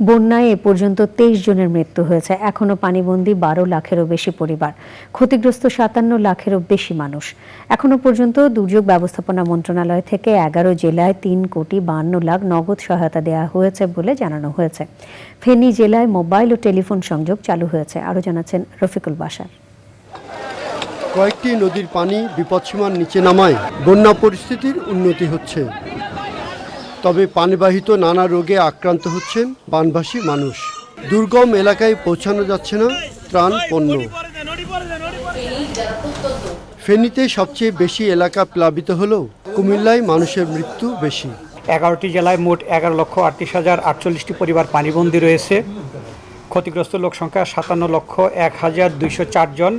বন্যায় এ পর্যন্ত তেইশ জনের মৃত্যু হয়েছে। এখনও পানিবন্দী বারো লাখেরও বেশি পরিবার। ক্ষতিগ্রস্ত সাতান্ন লাখেরও বেশি মানুষ। এখনও পর্যন্ত দুর্যোগ ব্যবস্থাপনা মন্ত্রণালয় থেকে এগারো জেলায় তিন কোটি বান্ন লাখ নগদ সহায়তা দেওয়া হয়েছে বলে জানানো হয়েছে। ফেনী জেলায় মোবাইল ও টেলিফোন সংযোগ চালু হয়েছে, আরও জানাচ্ছেন রফিকুল বাসার। কয়েকটি নদীর পানি বিপদসীমার নিচে নামায়। বন্যা পরিস্থিতির উন্নতি হচ্ছে। তবে পানিবাহিত নানা রোগে আক্রান্ত হচ্ছেন বানভাসী মানুষ। দুর্গম এলাকায় পৌঁছানো যাচ্ছে না ত্রাণ পণ্য। ফেনীতে সবচেয়ে বেশি এলাকা প্লাবিত হলেও কুমিল্লায় মানুষের মৃত্যু বেশি। এগারোটি জেলায় মোট এগারো লক্ষ আটত্রিশ হাজার আটচল্লিশটি পরিবার পানিবন্দী রয়েছে। ক্ষতিগ্রস্ত লোক সংখ্যা সাতান্ন লক্ষ এক হাজার দুইশো জন।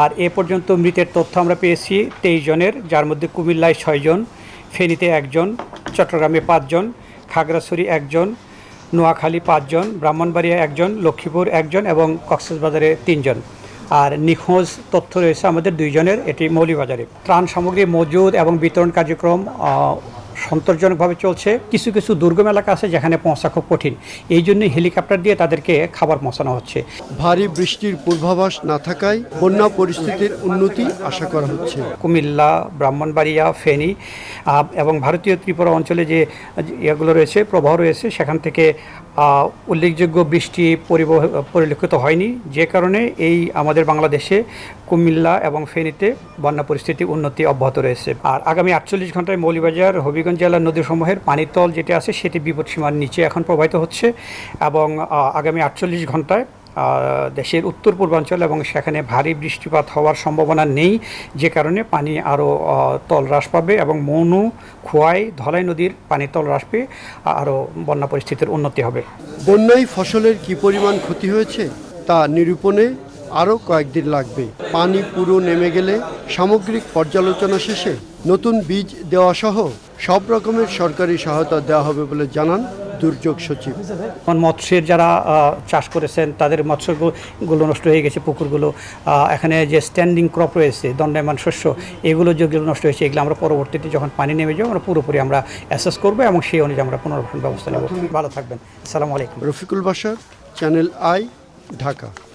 আর এ পর্যন্ত মৃতের তথ্য আমরা পেয়েছি তেইশ জনের, যার মধ্যে কুমিল্লায় ছয়জন ফেনীতে একজন। চট্টগ্রামে পাঁচজন, খাগড়াছড়ি একজন, নোয়াখালী পাঁচজন, ব্রাহ্মণবাড়িয়া একজন, লক্ষ্মীপুর একজন এবং কক্সবাজারে তিনজন। আর নিখোঁজ তথ্য রয়েছে আমাদের দুইজনের, এটি মৌলিবাজারে। ত্রাণ সামগ্রী মজুদ এবং বিতরণ কার্যক্রম সন্তোষজনকভাবে চলছে। কিছু কিছু দুর্গম এলাকা আছে যেখানে পৌঁছা খুব কঠিন। এই জন্য হেলিকপ্টার দিয়ে তাদেরকে খাবার পৌঁছানো হচ্ছে। ভারী বৃষ্টির পূর্বাভাস না থাকায় বন্যা পরিস্থিতির উন্নতি আশা করা হচ্ছে। কুমিল্লা ব্রাহ্মণবাড়িয়া ফেনী এবং ভারতীয় ত্রিপুরা অঞ্চলে যে ইয়েগুলো রয়েছে প্রবাহ রয়েছে সেখান থেকে উল্লেখযোগ্য বৃষ্টি পরিবহ পরিলক্ষিত হয়নি। যে কারণে এই আমাদের বাংলাদেশে কুমিল্লা এবং ফেনীতে বন্যা পরিস্থিতি উন্নতি অব্যাহত রয়েছে। আর আগামী আটচল্লিশ ঘন্টায় মৌলিবাজার হবিগঞ্জ জেলার নদীসমূহের পানির তল যেটা আছে, সেটি বিপদসীমার নিচে এখন প্রবাহিত হচ্ছে এবং আগামী আটচল্লিশ ঘন্টায় দেশের উত্তর পূর্বাঞ্চল এবং সেখানে ভারী বৃষ্টিপাত হওয়ার সম্ভাবনা নেই, যে কারণে পানি আরও তল হ্রাস পাবে এবং মনু, খোয়াই, ধলাই নদীর পানির তল হ্রাস পেয়ে আরও বন্যা পরিস্থিতির উন্নতি হবে। বন্যায় ফসলের কি পরিমাণ ক্ষতি হয়েছে তা নিরূপণে আরও কয়েকদিন লাগবে। পানি পুরো নেমে গেলে সামগ্রিক পর্যালোচনা শেষে নতুন বীজ দেওয়া সহ সব রকমের সরকারি সহায়তা দেওয়া হবে বলে জানান দুর্যোগ সচিব। মৎস্যের যারা চাষ করেছেন তাদের মৎস্যগুলো নষ্ট হয়ে গেছে পুকুরগুলো এখানে যে স্ট্যান্ডিং ক্রপ রয়েছে দণ্ডায়মান শস্য এগুলো যেগুলো নষ্ট হয়েছে এগুলো আমরা পরবর্তীতে যখন পানি নেমে যাব আমরা পুরোপুরি আমরা অ্যাসেস করব এবং সেই অনুযায়ী আমরা পুনর্বাসন ব্যবস্থা নেব। ভালো থাকবেন। আসসালামু আলাইকুম। রফিকুল বাসার চ্যানেল আই ঢাকা।